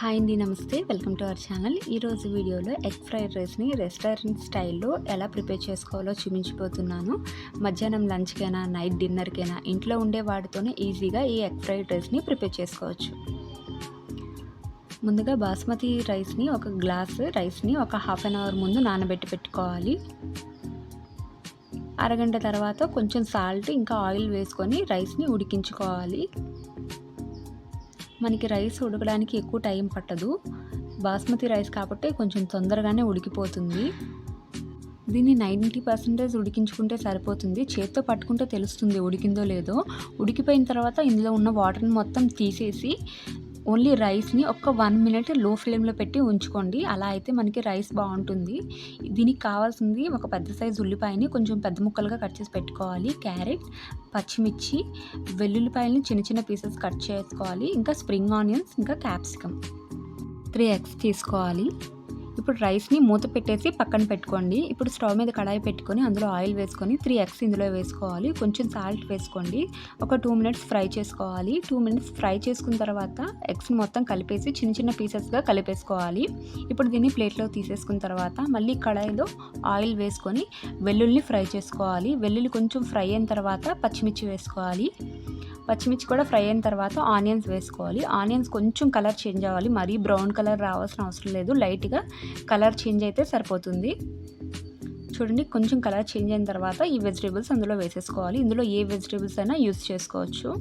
Hi అండి నమస్తే. Welcome to our channel. ఈరోజు వీడియోలో ఎగ్ ఫ్రైడ్ రైస్ని రెస్టారెంట్ స్టైల్లో ఎలా ప్రిపేర్ చేసుకోవాలో చూపించిపోతున్నాను మధ్యాహ్నం లంచ్కైనా నైట్ డిన్నర్కైనా ఇంట్లో ఉండే వాటితోనే ఈజీగా ఈ ఎగ్ ఫ్రైడ్ రైస్ని ప్రిపేర్ చేసుకోవచ్చు. ముందుగా బాస్మతి రైస్ని ఒక గ్లాస్ రైస్ని ఒక హాఫ్ అన్ అవర్ ముందు నానబెట్టి పెట్టుకోవాలి. అరగంట తర్వాత కొంచెం సాల్ట్ ఇంకా ఆయిల్ వేసుకొని రైస్ని ఉడికించుకోవాలి. మనకి రైస్ ఉడకడానికి ఎక్కువ టైం పట్టదు. బాస్మతి రైస్ కాబట్టి కొంచెం తొందరగానే ఉడికిపోతుంది. దీన్ని నైంటీ పర్సెంటేజ్ ఉడికించుకుంటే సరిపోతుంది. చేత్తో పట్టుకుంటే తెలుస్తుంది ఉడికిందో లేదో. ఉడికిపోయిన తర్వాత ఇందులో ఉన్న వాటర్ని మొత్తం తీసేసి ఓన్లీ రైస్ని ఒక వన్ మినిట్లో ఫ్లేమ్లో పెట్టి ఉంచుకోండి. అలా అయితే మనకి రైస్ బాగుంటుంది. దీనికి కావాల్సింది ఒక పెద్ద సైజు ఉల్లిపాయని కొంచెం పెద్ద ముక్కలుగా కట్ చేసి పెట్టుకోవాలి. క్యారెట్ పచ్చిమిర్చి వెల్లుల్లిపాయలని చిన్న చిన్న పీసెస్ కట్ చేసుకోవాలి. ఇంకా స్ప్రింగ్ ఆనియన్స్ ఇంకా క్యాప్సికమ్. త్రీ ఎగ్స్ తీసుకోవాలి. ఇప్పుడు రైస్ని మూత పెట్టేసి పక్కన పెట్టుకోండి. ఇప్పుడు స్టవ్ మీద కడాయి పెట్టుకొని అందులో ఆయిల్ వేసుకొని త్రీ ఎగ్స్ ఇందులో వేసుకోవాలి. కొంచెం సాల్ట్ వేసుకోండి. ఒక టూ మినిట్స్ ఫ్రై చేసుకోవాలి. టూ మినిట్స్ ఫ్రై చేసుకున్న తర్వాత ఎగ్స్ని మొత్తం కలిపేసి చిన్న చిన్న పీసెస్గా కలిపేసుకోవాలి. ఇప్పుడు దీన్ని ప్లేట్లో తీసేసుకున్న తర్వాత మళ్ళీ కడాయిలో ఆయిల్ వేసుకొని వెల్లుల్ని ఫ్రై చేసుకోవాలి. వెల్లుల్లి కొంచెం ఫ్రై అయిన తర్వాత పచ్చిమిర్చి వేసుకోవాలి. పచ్చిమిర్చి కూడా ఫ్రై అయిన తర్వాత ఆనియన్స్ వేసుకోవాలి. ఆనియన్స్ కొంచెం కలర్ చేంజ్ అవ్వాలి. మరీ బ్రౌన్ కలర్ రావాల్సిన అవసరం లేదు. లైట్గా కలర్ చేంజ్ అయితే సరిపోతుంది. చూడండి కొంచెం కలర్ చేంజ్ అయిన తర్వాత ఈ వెజిటేబుల్స్ అందులో వేసేసుకోవాలి. ఇందులో ఏ వెజిటేబుల్స్ అయినా యూస్ చేసుకోవచ్చు.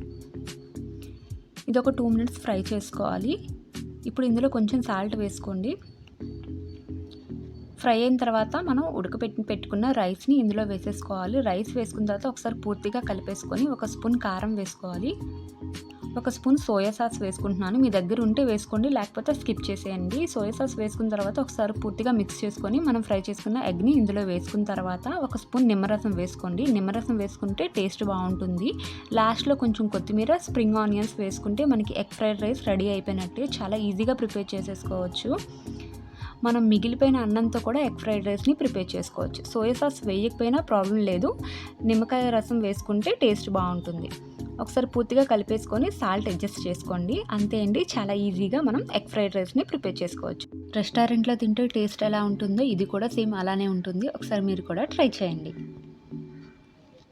ఇది ఒక టూ మినిట్స్ ఫ్రై చేసుకోవాలి. ఇప్పుడు ఇందులో కొంచెం సాల్ట్ వేసుకోండి. ఫ్రై అయిన తర్వాత మనం ఉడకపెట్టి పెట్టుకున్న రైస్ని ఇందులో వేసేసుకోవాలి. రైస్ వేసుకున్న తర్వాత ఒకసారి పూర్తిగా కలిపేసుకొని ఒక స్పూన్ కారం వేసుకోవాలి. ఒక స్పూన్ సోయా సాస్ వేసుకుంటున్నాను. మీ దగ్గర ఉంటే వేసుకోండి లేకపోతే స్కిప్ చేసేయండి. సోయా సాస్ వేసుకున్న తర్వాత ఒకసారి పూర్తిగా మిక్స్ చేసుకొని మనం ఫ్రై చేసుకున్న ఎగ్ని ఇందులో వేసుకున్న తర్వాత ఒక స్పూన్ నిమ్మరసం వేసుకోండి. నిమ్మరసం వేసుకుంటే టేస్ట్ బాగుంటుంది. లాస్ట్లో కొంచెం కొత్తిమీర స్ప్రింగ్ ఆనియన్స్ వేసుకుంటే మనకి ఎగ్ ఫ్రైడ్ రైస్ రెడీ అయిపోయినట్టే. చాలా ఈజీగా ప్రిపేర్ చేసేసుకోవచ్చు. మనం మిగిలిపోయిన అన్నంతో కూడా ఎగ్ ఫ్రైడ్ రైస్ని ప్రిపేర్ చేసుకోవచ్చు. సోయా సాస్ వేయకపోయినా ప్రాబ్లం లేదు. నిమ్మకాయ రసం వేసుకుంటే టేస్ట్ బాగుంటుంది. ఒకసారి పూర్తిగా కలిపేసుకొని సాల్ట్ అడ్జస్ట్ చేసుకోండి. అంతే అండి చాలా ఈజీగా మనం ఎగ్ ఫ్రైడ్ రైస్ని ప్రిపేర్ చేసుకోవచ్చు. రెస్టారెంట్లో తింటే టేస్ట్ ఎలా ఉంటుందో ఇది కూడా సేమ్ అలానే ఉంటుంది. ఒకసారి మీరు కూడా ట్రై చేయండి.